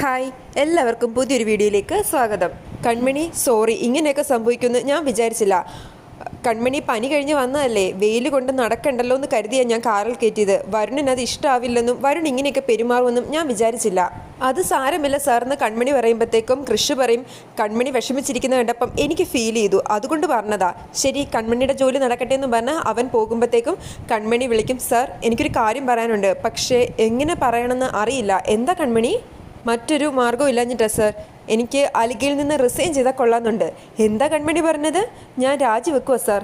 Hi എല്ലാവർക്കും പുതിയൊരു വീഡിയോയിലേക്ക് സ്വാഗതം. കൺമണി സോറി ഇങ്ങനെയൊക്കെ സംഭവിക്കുമെന്ന് ഞാൻ വിചാരിച്ചില്ല. കൺമണി പനി കഴിഞ്ഞ് വന്നതല്ലേ? വെയിൽ കൊണ്ട് നടക്കണ്ടല്ലോ എന്ന് കരുതിയാണ് ഞാൻ കാറിൽ കയറ്റിയത്. വരുണിന് അത് ഇഷ്ടമാവില്ലെന്നും വരുൺ ഇങ്ങനെയൊക്കെ പെരുമാറുമെന്നും ഞാൻ വിചാരിച്ചില്ല. അത് സാരമില്ല സാറെന്ന് കൺമണി പറയുമ്പോഴത്തേക്കും കൃഷി പറയും. കൺമണി വിഷമിച്ചിരിക്കുന്ന കണ്ടപ്പം എനിക്ക് ഫീൽ ചെയ്തു. അതുകൊണ്ട് പറഞ്ഞതാ. ശരി കൺമണിയുടെ ജോലി നടക്കട്ടെ എന്ന് പറഞ്ഞ് അവൻ പോകുമ്പോഴത്തേക്കും കൺമണി വിളിക്കും സാർ എനിക്കൊരു കാര്യം പറയാനുണ്ട്. പക്ഷേ എങ്ങനെ പറയണമെന്ന് അറിയില്ല. എന്താ കൺമണി? മറ്റൊരു മാർഗവും ഇല്ലാഞ്ഞിട്ടാ സർ. എനിക്ക് അലിഗയിൽ നിന്ന് റിസൈൻ ചെയ്താൽ കൊള്ളാമെന്നുണ്ട് എന്താ കൺമണി പറഞ്ഞത്? ഞാൻ രാജിവെക്കുവാ സാർ?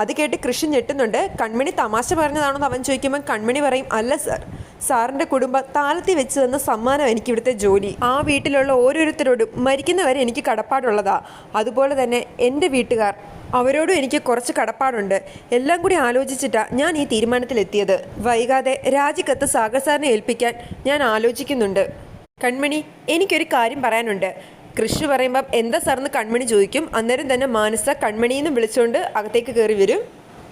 അത് കേട്ട് കൃഷി ഞെട്ടുന്നുണ്ട്. കൺമണി തമാശ പറഞ്ഞതാണോ എന്ന് അവൻ ചോദിക്കുമ്പോൾ കൺമണി പറയും അല്ല സർ. സാറിന്റെ കുടുംബം താലത്തി വെച്ച് തന്ന സമ്മാനം എനിക്ക് ഇവിടുത്തെ ജോലി. ആ വീട്ടിലുള്ള ഓരോരുത്തരോടും മരിക്കുന്നവരെ എനിക്ക് കടപ്പാടുള്ളതാ. അതുപോലെ തന്നെ എന്റെ വീട്ടുകാർ അവരോടും എനിക്ക് കുറച്ച് കടപ്പാടുണ്ട്. എല്ലാം കൂടി ആലോചിച്ചിട്ടാണ് ഞാൻ ഈ തീരുമാനത്തിലെത്തിയത്. വൈകാതെ രാജിക്കത്ത് സാഗർ സാറിനെ ഏൽപ്പിക്കാൻ ഞാൻ ആലോചിക്കുന്നുണ്ട്. കൺമണി എനിക്കൊരു കാര്യം പറയാനുണ്ട്. കൃഷി പറയുമ്പം എന്താ സാറെന്ന് കൺമണി ചോദിക്കും. അന്നേരം തന്നെ മാനസ കൺമണിന്ന് വിളിച്ചുകൊണ്ട് അകത്തേക്ക് കയറി വരും.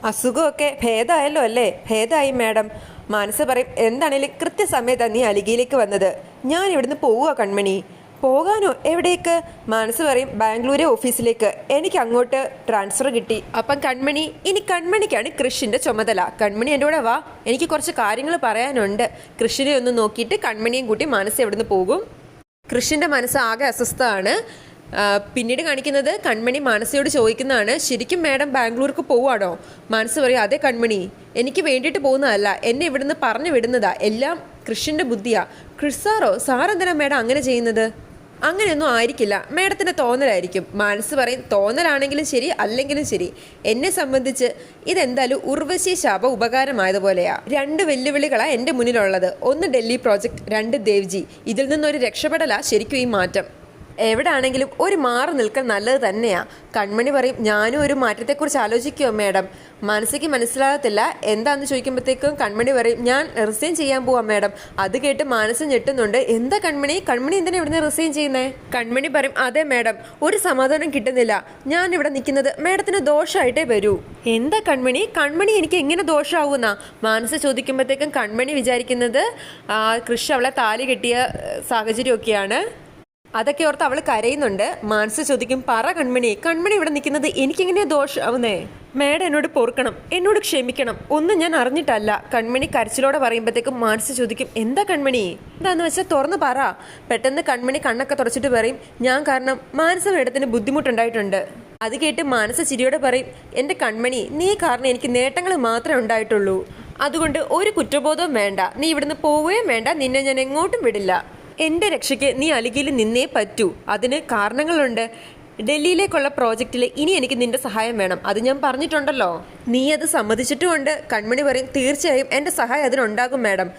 അസുഖമൊക്കെ ഭേദമായല്ലോ അല്ലേ? ഭേദമായി മാഡം. മാനസ പറയും എന്താണേലും കൃത്യസമയത്താണ് നീ അലികയിലേക്ക് വന്നത്. ഞാൻ ഇവിടുന്ന് പോവുക കൺമണി. പോകാനോ? എവിടേക്ക്? മനസ്സ് പറയും ബാംഗ്ലൂരെ ഓഫീസിലേക്ക്. എനിക്ക് അങ്ങോട്ട് ട്രാൻസ്ഫർ കിട്ടി. അപ്പം കൺമണി ഇനി കൺമണിക്കാണ് കൃഷിന്റെ ചുമതല. കൺമണി എന്റെ കൂടെ വാ. എനിക്ക് കുറച്ച് കാര്യങ്ങൾ പറയാനുണ്ട്. കൃഷിനെ ഒന്ന് നോക്കിയിട്ട് കൺമണിയും കൂട്ടി മനസ്സ് എവിടുന്ന് പോകും? കൃഷിന്റെ മനസ്സ് ആകെ അസ്വസ്ഥമാണ്. പിന്നീട് കാണിക്കുന്നത് കൺമണി മാനസയോട് ചോദിക്കുന്നതാണ് ശരിക്കും മാഡം ബാംഗ്ലൂർക്ക് പോവാണോ മനസ്സ് പറയും അതെ കൺമണി. എനിക്ക് വേണ്ടിയിട്ട് പോകുന്നതല്ല. എന്നെ ഇവിടുന്ന് പറഞ്ഞു വിടുന്നതാ. എല്ലാം കൃഷിന്റെ ബുദ്ധിയാ. ക്രിസ്സാറോ സാറെന്തിനാ മാഡം അങ്ങനെ ചെയ്യുന്നത്? അങ്ങനെയൊന്നും ആയിരിക്കില്ല. മേഡത്തിന്റെ തോന്നലായിരിക്കും. മനസ്സ് പറയും തോന്നലാണെങ്കിലും ശരി അല്ലെങ്കിലും ശരി. എന്നെ സംബന്ധിച്ച് ഇതെന്തായാലും ഉർവശി ശാപ ഉപകാരമായതുപോലെയാ. രണ്ട് വെല്ലുവിളികളാണ് എന്റെ മുന്നിലുള്ളത്. ഒന്ന് ഡൽഹി പ്രോജക്റ്റ് രണ്ട് ദേവ്ജി. ഇതിൽ നിന്നൊരു രക്ഷപ്പെടലാ ശരിക്കും ഈ മാറ്റം. എവിടാണെങ്കിലും ഒരു മാറി നിൽക്കൽ നല്ലത് തന്നെയാ. കൺമണി പറയും ഞാനും ഒരു മാറ്റത്തെക്കുറിച്ച് ആലോചിക്കുമോ മാഡം? മനസ്സിക്ക് മനസ്സിലാകത്തില്ല. എന്താന്ന് ചോദിക്കുമ്പോഴത്തേക്കും കൺമണി പറയും ഞാൻ റിസൈൻ ചെയ്യാൻ പോവാം മാഡം. അത് കേട്ട് മനസ്സ് ഞെട്ടുന്നുണ്ട്. എന്താ കൺമണി? കൺമണി എന്തിനാ ഇവിടുന്ന് റിസൈൻ ചെയ്യുന്നേ? കൺമണി പറയും അതെ മാഡം. ഒരു സമാധാനം കിട്ടുന്നില്ല. ഞാൻ ഇവിടെ നിൽക്കുന്നത് മാഡത്തിന് ദോഷമായിട്ടേ വരൂ. എന്താ കൺമണി? കൺമണി എനിക്ക് എങ്ങനെ ദോഷമാവുന്ന മനസ്സ് ചോദിക്കുമ്പോഴത്തേക്കും കൺമണി വിചാരിക്കുന്നത് കൃഷി അവളെ താലി കെട്ടിയ സാഹചര്യമൊക്കെയാണ്. അതൊക്കെ ഓർത്ത് അവൾ കരയുന്നുണ്ട്. മാനസ ചോദിക്കും പറ കൺമണി കൺമണി ഇവിടെ നിൽക്കുന്നത് എനിക്കെങ്ങനെയാ ദോഷമാവുന്നേ മേഡം എന്നോട് പൊറുക്കണം എന്നോട് ക്ഷമിക്കണം ഒന്നും ഞാൻ അറിഞ്ഞിട്ടല്ല. കൺമണി കരച്ചിലോടെ പറയുമ്പോഴത്തേക്കും മാനസ ചോദിക്കും എന്താ കൺമണി? എന്താന്ന് വെച്ചാൽ തുറന്ന് പറ. പെട്ടെന്ന് കൺമണി കണ്ണൊക്കെ തുറച്ചിട്ട് പറയും ഞാൻ കാരണം മാനസ മേഡത്തിന് ബുദ്ധിമുട്ടുണ്ടായിട്ടുണ്ട്. അത് കേട്ട് മാനസ ചിരിയോടെ പറയും എന്റെ കൺമണി നീ കാരണം എനിക്ക് നേട്ടങ്ങൾ മാത്രമേ ഉണ്ടായിട്ടുള്ളൂ. അതുകൊണ്ട് ഒരു കുറ്റബോധവും വേണ്ട. നീ ഇവിടുന്ന് പോവുകയും വേണ്ട. നിന്നെ ഞാൻ എങ്ങോട്ടും വിടില്ല. എന്റെ രക്ഷയ്ക്ക് നീ അലിഗയിൽ നിന്നേ പറ്റൂ. അതിന് കാരണങ്ങളുണ്ട്. ഡൽഹിയിലേക്കുള്ള പ്രോജക്റ്റിൽ ഇനി എനിക്ക് നിന്റെ സഹായം വേണം. അത് ഞാൻ പറഞ്ഞിട്ടുണ്ടല്ലോ. നീ അത് സമ്മതിച്ചിട്ടുമുണ്ട്. കൺമണി പറയും തീർച്ചയായും എന്റെ സഹായം അതിനുണ്ടാകും മാഡം.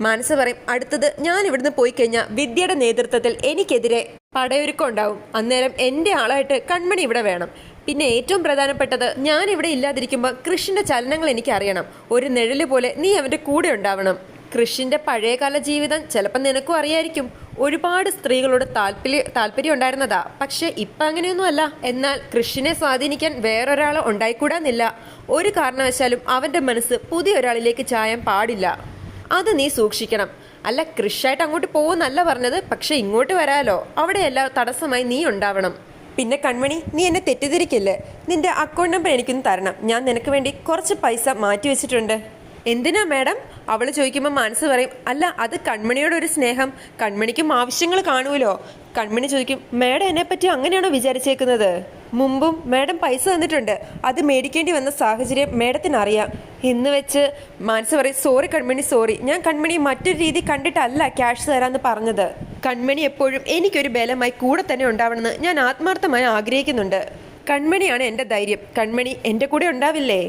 മാനസ പറയും അടുത്തത് ഞാൻ ഇവിടുന്ന് പോയി കഴിഞ്ഞാൽ വിദ്യയുടെ നേതൃത്വത്തിൽ എനിക്കെതിരെ പടയൊരുക്കം ഉണ്ടാവും അന്നേരം എന്റെ ആളായിട്ട് കൺമണി ഇവിടെ വേണം. പിന്നെ ഏറ്റവും പ്രധാനപ്പെട്ടത് ഞാൻ ഇവിടെ ഇല്ലാതിരിക്കുമ്പോൾ കൃഷിന്റെ ചലനങ്ങൾ എനിക്കറിയണം. ഒരു നിഴൽ പോലെ നീ അവന്റെ കൂടെ ഉണ്ടാവണം. കൃഷിന്റെ പഴയകാല ജീവിതം ചിലപ്പോൾ നിനക്കും അറിയായിരിക്കും. ഒരുപാട് സ്ത്രീകളോട് താല്പര്യ താല്പര്യം ഉണ്ടായിരുന്നതാ. പക്ഷേ ഇപ്പം അങ്ങനെയൊന്നുമല്ല. എന്നാൽ കൃഷിനെ സ്വാധീനിക്കാൻ വേറൊരാൾ ഉണ്ടായിക്കൂടാന്നില്ല. ഒരു കാരണവശാലും അവന്റെ മനസ്സ് പുതിയ ഒരാളിലേക്ക് ചായാൻ പാടില്ല. അത് നീ സൂക്ഷിക്കണം. അല്ല കൃഷിയായിട്ട് അങ്ങോട്ട് പോകുമെന്നല്ല പറഞ്ഞത്. പക്ഷേ ഇങ്ങോട്ട് വരാലോ. അവിടെയല്ല തടസ്സമായി നീ ഉണ്ടാവണം. പിന്നെ കൺമണി നീ എന്നെ തെറ്റിദ്ധരിക്കില്ലേ? നിന്റെ അക്കൗണ്ട് നമ്പർ എനിക്കൊന്ന് തരണം. ഞാൻ നിനക്ക് വേണ്ടി കുറച്ച് പൈസ മാറ്റി വെച്ചിട്ടുണ്ട് എന്തിനാ മാഡം? അവൾ ചോദിക്കുമ്പോൾ മനസ്സ് പറയും അല്ല അത് കൺമണിയോട് ഒരു സ്നേഹം. കൺമണിക്കും ആവശ്യങ്ങൾ കാണുമല്ലോ കൺമണി ചോദിക്കും മാഡം എന്നെ പറ്റി അങ്ങനെയാണോ വിചാരിച്ചേക്കുന്നത്? മുമ്പും മാഡം പൈസ തന്നിട്ടുണ്ട്. അത് മേടിക്കേണ്ടി വന്ന സാഹചര്യം മാഡത്തിന് അറിയാം എന്ന് വെച്ച് മനസ്സ് പറയും സോറി കൺമണി സോറി. ഞാൻ കൺമണി മറ്റൊരു രീതി കണ്ടിട്ടല്ല ക്യാഷ് തരാമെന്ന് പറഞ്ഞത്. കൺമണി എപ്പോഴും എനിക്കൊരു ബലമായി കൂടെ തന്നെ ഉണ്ടാവണമെന്ന് ഞാൻ ആത്മാർത്ഥമായി ആഗ്രഹിക്കുന്നുണ്ട്. കൺമണിയാണ് എന്റെ ധൈര്യം. കൺമണി എന്റെ കൂടെ ഉണ്ടാവില്ലേ?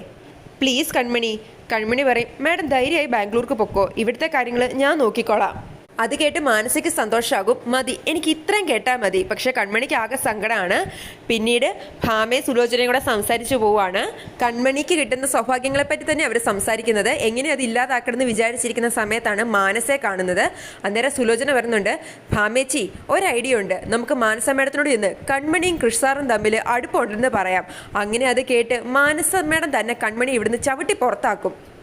പ്ലീസ് കൺമണി. കൺമണി പറയും മാഡം ധൈര്യമായി ബാംഗ്ലൂർക്ക് പൊക്കോ. ഇവിടുത്തെ കാര്യങ്ങൾ ഞാൻ നോക്കിക്കോളാം. അത് കേട്ട് മാനസിക സന്തോഷമാകും മതി. എനിക്ക് ഇത്രയും കേട്ടാൽ മതി. പക്ഷേ കൺമണിക്ക് ആകെ സങ്കടമാണ് പിന്നീട് ഭാമയെ സുലോചനയും കൂടെ സംസാരിച്ചു പോവാണ് കൺമണിക്ക് കിട്ടുന്ന സൗഭാഗ്യങ്ങളെപ്പറ്റി തന്നെ അവർ സംസാരിക്കുന്നത്. എങ്ങനെ അത് ഇല്ലാതാക്കണമെന്ന് വിചാരിച്ചിരിക്കുന്ന സമയത്താണ് മാനസയെ കാണുന്നത്. അന്നേരം സുലോചന വരുന്നുണ്ട് ഭാമേച്ചി ഒരു ഐഡിയ ഉണ്ട് നമുക്ക് മാനസ മേഡത്തിനോട് ഇന്ന് കൺമണിയും കൃഷ്സാറും തമ്മിൽ അടുപ്പമുണ്ടെന്ന് പറയാം. അങ്ങനെ അത് കേട്ട് മാനസ മേഡം തന്നെ കൺമണി ഇവിടുന്ന് ചവിട്ടി പുറത്താക്കും.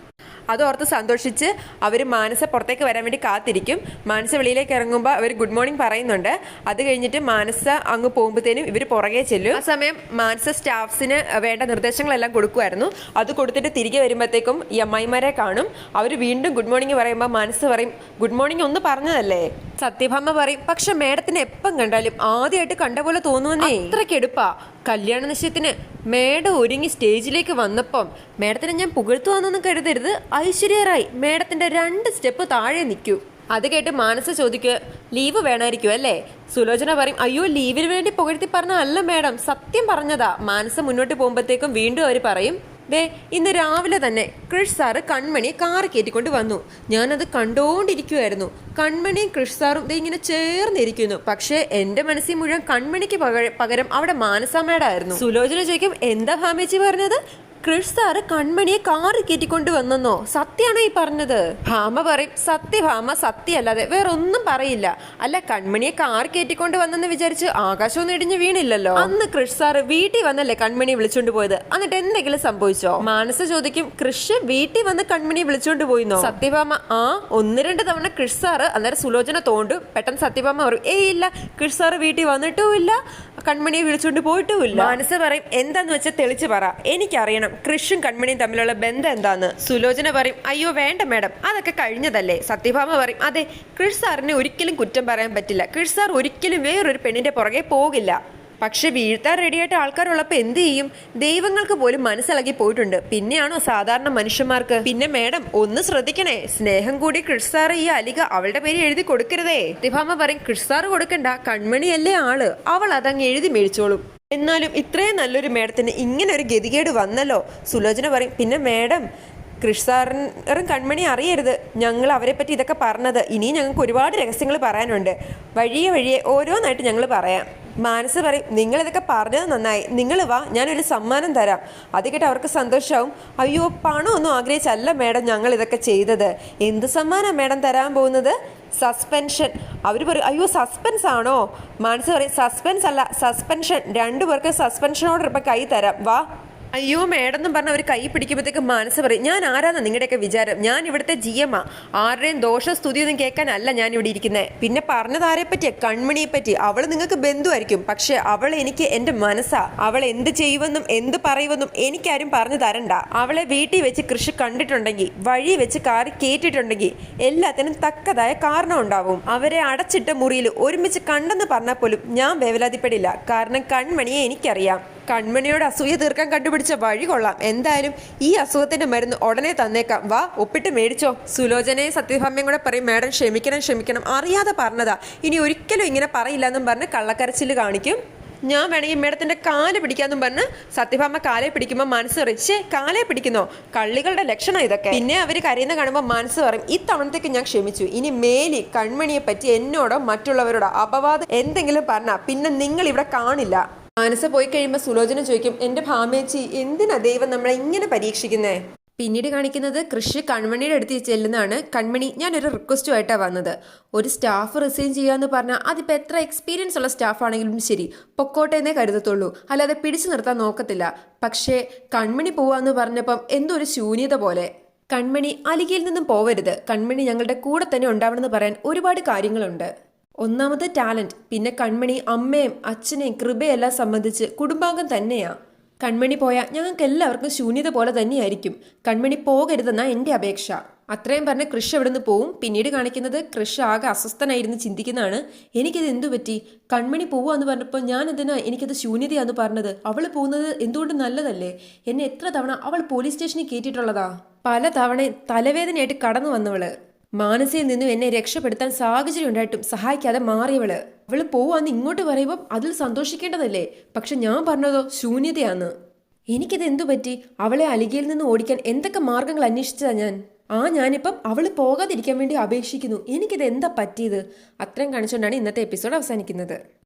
അതോർത്ത് സന്തോഷിച്ച് അവർ മാനസ പുറത്തേക്ക് വരാൻ വേണ്ടി കാത്തിരിക്കും. മാനസ വെളിയിലേക്ക് ഇറങ്ങുമ്പോൾ അവർ ഗുഡ് മോർണിംഗ് പറയുന്നുണ്ട്. അത് കഴിഞ്ഞിട്ട് മാനസ അങ്ങ് പോകുമ്പോഴത്തേനും ഇവർ പുറകെ ചെല്ലും. ആ സമയം മാനസ സ്റ്റാഫ്സിന് വേണ്ട നിർദ്ദേശങ്ങളെല്ലാം കൊടുക്കുമായിരുന്നു അത് കൊടുത്തിട്ട് തിരികെ വരുമ്പോഴത്തേക്കും ഈ അമ്മായിമാരെ കാണും. അവർ വീണ്ടും ഗുഡ് മോർണിംഗ് പറയുമ്പോൾ മനസ്സ് പറയും ഗുഡ് മോർണിംഗ് ഒന്ന് പറഞ്ഞതല്ലേ? സത്യഭാമ പറയും പക്ഷെ മേഡത്തിന് എപ്പം കണ്ടാലും ആദ്യമായിട്ട് കണ്ട പോലെ തോന്നുന്നേ. ഇത്രയ്ക്ക് എടുപ്പാ. കല്യാണ നിശ്ചയത്തിന് മേഡം ഒരുങ്ങി സ്റ്റേജിലേക്ക് വന്നപ്പം മേഡത്തിനെ ഞാൻ പുകഴ്ത്തുവാന്നൊന്നും കരുതരുത്. ഐശ്വര്യ റായ് മേഡത്തിന്റെ രണ്ട് സ്റ്റെപ്പ് താഴെ നിൽക്കൂ. അത് കേട്ട് മാനസ ചോദിക്കുക ലീവ് വേണമായിരിക്കും അല്ലേ? സുലോചന പറയും അയ്യോ ലീവിന് വേണ്ടി പുകഴ്ത്തി പറഞ്ഞ അല്ല മേഡം. സത്യം പറഞ്ഞതാ. മാനസ മുന്നോട്ട് പോകുമ്പോഴത്തേക്കും വീണ്ടും അവർ പറയും ദേ ഇന്ന് രാവിലെ തന്നെ ക്രിഷ് സാറ് കൺമണി കാർ കയറ്റിക്കൊണ്ട് വന്നു. ഞാനത് കണ്ടോണ്ടിരിക്കുമായിരുന്നു കൺമണിയും ക്രിഷ് സാറും ദേ ഇങ്ങനെ ചേർന്നിരിക്കുന്നു. പക്ഷേ എന്റെ മനസ്സിൽ മുഴുവൻ കൺമണിക്ക് പകരം അവിടെ മാനസാമേടായിരുന്നു സുലോചന ചോദിക്കും എന്താ ഭാമേച്ചി പറഞ്ഞത്? ക്രിഷ് സാറ് കൺമണിയെ കാറ് കയറ്റിക്കൊണ്ട് വന്നെന്നോ? സത്യാണോ ഈ പറഞ്ഞത്? ഭാമ പറയും സത്യഭാമ സത്യമല്ലാതെ വേറെ ഒന്നും പറയില്ല. അല്ല കൺമണിയെ കാർ കയറ്റിക്കൊണ്ട് വന്നെന്ന് വിചാരിച്ച് ആകാശമൊന്നും ഇടിഞ്ഞ് വീണില്ലല്ലോ. അന്ന് ക്രിഷ് സാറ് വീട്ടിൽ വന്നല്ലേ കൺമണി വിളിച്ചോണ്ട് പോയത്? എന്നിട്ട് എന്തെങ്കിലും സംഭവിച്ചോ? മാനസ ചോദിക്കും കൃഷ് വീട്ടിൽ വന്ന് കൺമണി വിളിച്ചോണ്ട് പോയിന്നോ? സത്യഭാമ ആ ഒന്ന് രണ്ട് തവണ കൃഷ് സാറ് അന്നേരം സുലോചന തോണ്ടും. പെട്ടെന്ന് സത്യഭാമ പറയും ഏയ് ഇല്ല കൃഷ് സാറ് വീട്ടിൽ വന്നിട്ടുമില്ല. കൺമണിയെ വിളിച്ചോണ്ട് പോയിട്ടും ഇല്ല മാനസ പറയും എന്താന്ന് വെച്ചാൽ തെളിച്ച് പറ. എനിക്കറിയണം. കൃഷും കൺമണിയും തമ്മിലുള്ള ബന്ധം എന്താന്ന് സുലോചന പറയും അയ്യോ വേണ്ട മാഡം അതൊക്കെ കഴിഞ്ഞതല്ലേ? സത്യഭാമ പറയും അതെ കൃഷ് സാറിനെ ഒരിക്കലും കുറ്റം പറയാൻ പറ്റില്ല. കൃഷ് സാർ ഒരിക്കലും വേറൊരു പെണ്ണിന്റെ പുറകെ പോകില്ല. പക്ഷെ വീഴ്ത്താൻ റെഡിയായിട്ട് ആൾക്കാരുള്ളപ്പോൾ എന്ത് ചെയ്യും? ദൈവങ്ങൾക്ക് പോലും മനസ്സിളകി പോയിട്ടുണ്ട്. പിന്നെയാണോ സാധാരണ മനുഷ്യന്മാർക്ക്? പിന്നെ മേഡം ഒന്ന് ശ്രദ്ധിക്കണേ സ്നേഹം കൂടി സാറ് ഈ അലിക അവളുടെ പേര് എഴുതി കൊടുക്കരുതേ. തിഭാമ പറയും സാറ് കൊടുക്കണ്ട കൺമണിയല്ലേ ആൾ. അവൾ അതങ്ങ് എഴുതി മേടിച്ചോളും. എന്നാലും ഇത്രയും നല്ലൊരു മേഡത്തിന് ഇങ്ങനെ ഒരു ഗതികേട് വന്നല്ലോ. സുലോചന പറയും പിന്നെ മേഡം കൃഷ് സാറിനും കൺമണി അറിയരുത്. ഞങ്ങൾ അവരെ പറ്റി ഇതൊക്കെ പറഞ്ഞത്. ഇനിയും ഞങ്ങൾക്ക് ഒരുപാട് രഹസ്യങ്ങൾ പറയാനുണ്ട്. വഴിയെ വഴിയെ ഓരോന്നായിട്ട് ഞങ്ങൾ പറയാം. മാനസ് പറയും നിങ്ങൾ ഇതൊക്കെ പറഞ്ഞത് നന്നായി. നിങ്ങൾ വാ ഞാനൊരു സമ്മാനം തരാം. അത് കേട്ട് അവർക്ക് സന്തോഷമാവും അയ്യോ പണമൊന്നും ആഗ്രഹിച്ചല്ല മേഡം ഞങ്ങൾ ഇതൊക്കെ ചെയ്തത്. എന്ത് സമ്മാനം മേഡം തരാൻ പോകുന്നത്? സസ്പെൻഷൻ. അവർ പറയും അയ്യോ സസ്പെൻസ് ആണോ? മാനസ് പറയും സസ്പെൻസ് അല്ല സസ്പെൻഷൻ. രണ്ടു പേർക്ക് സസ്പെൻഷൻ ഇപ്പം കൈ തരാം. വാ. അയ്യോ മേഡം എന്നും പറഞ്ഞ ഒരു കൈ പിടിക്കുമ്പോഴത്തേക്ക് മനസ്സ് പറയും. ഞാൻ ആരാന്ന് നിങ്ങളുടെയൊക്കെ വിചാരം? ഞാൻ ഇവിടുത്തെ ജി എം ആ. ആരുടെയും ദോഷ സ്തുതിയൊന്നും കേൾക്കാനല്ല ഞാൻ ഇവിടെ ഇരിക്കുന്നത് പിന്നെ പറഞ്ഞത് ആരെ പറ്റിയാ? കൺമണിയെ പറ്റി. അവൾ നിങ്ങൾക്ക് ബന്ധുവായിരിക്കും. പക്ഷെ അവൾ എനിക്ക് എന്റെ മനസ്സാ. അവൾ എന്ത് ചെയ്യുമെന്നും എന്ത് പറയുമെന്നും എനിക്കാരും പറഞ്ഞു തരണ്ട. അവളെ വീട്ടിൽ വെച്ച് കൃഷി കണ്ടിട്ടുണ്ടെങ്കിൽ വഴി വെച്ച് കാറി കേട്ടിട്ടുണ്ടെങ്കിൽ എല്ലാത്തിനും തക്കതായ കാരണം ഉണ്ടാവും. അവരെ അടച്ചിട്ട മുറിയിൽ ഒരുമിച്ച് കണ്ടെന്ന് പറഞ്ഞാൽ പോലും ഞാൻ വേവലാതിപ്പെടില്ല. കാരണം കൺമണിയെ എനിക്കറിയാം. കൺമണിയോട് അസൂയ തീർക്കാൻ കണ്ടുപിടിച്ച വഴി കൊള്ളാം. എന്തായാലും ഈ അസുഖത്തിന്റെ മരുന്ന് ഉടനെ തന്നേക്കാം. വാ ഒപ്പിട്ട് മേടിച്ചോ. സുലോചനയെ സത്യഭാമ്യം കൂടെ പറയും മാഡം ക്ഷമിക്കണം ക്ഷമിക്കണം. അറിയാതെ പറഞ്ഞതാ. ഇനി ഒരിക്കലും ഇങ്ങനെ പറയില്ല എന്നും പറഞ്ഞ് കള്ളക്കരച്ചിൽ കാണിക്കും. ഞാൻ വേണമെങ്കിൽ മേഡത്തിന്റെ കാൽ പിടിക്കാന്നും പറഞ്ഞ് സത്യഭാമ കാലെ പിടിക്കുമ്പോൾ മനസ്സ് പറയും കാലേ പിടിക്കുന്നോ? കള്ളികളുടെ ലക്ഷണം ഇതൊക്കെ. പിന്നെ അവർ കരയുന്ന കാണുമ്പോൾ മനസ്സ് പറയും ഇത്തവണത്തേക്ക് ഞാൻ ക്ഷമിച്ചു. ഇനി മേലി കൺമണിയെ പറ്റി എന്നോടോ മറ്റുള്ളവരോടോ അപവാദം എന്തെങ്കിലും പറഞ്ഞാൽ പിന്നെ നിങ്ങൾ ഇവിടെ കാണില്ല. മാനസ പോയി കഴിയുമ്പോൾ സുലോചന ചോദിക്കും എന്റെ ഭാമേച്ചി എന്തിനാ ദൈവം നമ്മളെ ഇങ്ങനെ പരീക്ഷിക്കുന്നേ? പിന്നീട് കാണിക്കുന്നത് കൃഷി കൺമണിയുടെ അടുത്ത് ചെല്ലുന്നതാണ്. കൺമണി ഞാനൊരു റിക്വസ്റ്റുമായിട്ടാണ് വന്നത്. ഒരു സ്റ്റാഫ് റിസൈൻ ചെയ്യാന്ന് പറഞ്ഞാൽ അതിപ്പോൾ എത്ര എക്സ്പീരിയൻസ് ഉള്ള സ്റ്റാഫ് ആണെങ്കിലും ശരി പൊക്കോട്ടെ എന്നേ കരുതത്തുള്ളൂ. അല്ലാതെ പിടിച്ചു നിർത്താൻ നോക്കത്തില്ല. പക്ഷേ കൺമണി പോവാന്ന് പറഞ്ഞപ്പം എന്തോ ഒരു ശൂന്യത പോലെ. കൺമണി അലികയിൽ നിന്നും പോവരുത്. കൺമണി ഞങ്ങളുടെ കൂടെ തന്നെ ഉണ്ടാവണമെന്ന് പറയാൻ ഒരുപാട് കാര്യങ്ങളുണ്ട്. ഒന്നാമത് ടാലന്റ് പിന്നെ കൺമണി അമ്മയും അച്ഛനെയും കൃപയെല്ലാം സംബന്ധിച്ച് കുടുംബാംഗം തന്നെയാ. കൺമണി പോയാൽ ഞങ്ങൾക്ക് എല്ലാവർക്കും ശൂന്യത പോലെ തന്നെയായിരിക്കും. കൺമണി പോകരുതെന്നാ എന്റെ അപേക്ഷ. അത്രയും പറഞ്ഞ കൃഷ് എവിടുന്ന് പോവും? പിന്നീട് കാണിക്കുന്നത് കൃഷ് ആകെ അസ്വസ്ഥനായിരുന്നു ചിന്തിക്കുന്നതാണ്. എനിക്കിത് എന്തു പറ്റി? കൺമണി പോവാന്ന് പറഞ്ഞപ്പോൾ ഞാൻ എന്തിനാ എനിക്കത് ശൂന്യതയാന്ന് പറഞ്ഞത്? അവൾ പോകുന്നത് എന്തുകൊണ്ട് നല്ലതല്ലേ? എന്നെ എത്ര തവണ അവൾ പോലീസ് സ്റ്റേഷനിൽ കയറ്റിയിട്ടുള്ളതാ പല തവണ തലവേദനയായിട്ട് കടന്നു വന്നവൾ. മാനസയിൽ നിന്നും എന്നെ രക്ഷപ്പെടുത്താൻ സാഹചര്യം ഉണ്ടായിട്ടും സഹായിക്കാതെ മാറിയവൾ. അവൾ പോവാന്ന് ഇങ്ങോട്ട് പറയുമ്പോൾ അതിൽ സന്തോഷിക്കേണ്ടതല്ലേ? പക്ഷെ ഞാൻ പറഞ്ഞതോ ശൂന്യതയാണ് എനിക്കിത് എന്തു പറ്റി? അവളെ അലികയിൽ നിന്ന് ഓടിക്കാൻ എന്തൊക്കെ മാർഗങ്ങൾ അന്വേഷിച്ചതാ ഞാൻ? ആ ഞാനിപ്പം അവൾ പോകാതിരിക്കാൻ വേണ്ടി അപേക്ഷിക്കുന്നു. എനിക്കിത് എന്താ പറ്റിയത്? അത്രയും കാണിച്ചുകൊണ്ടാണ് ഇന്നത്തെ എപ്പിസോഡ് അവസാനിക്കുന്നത്.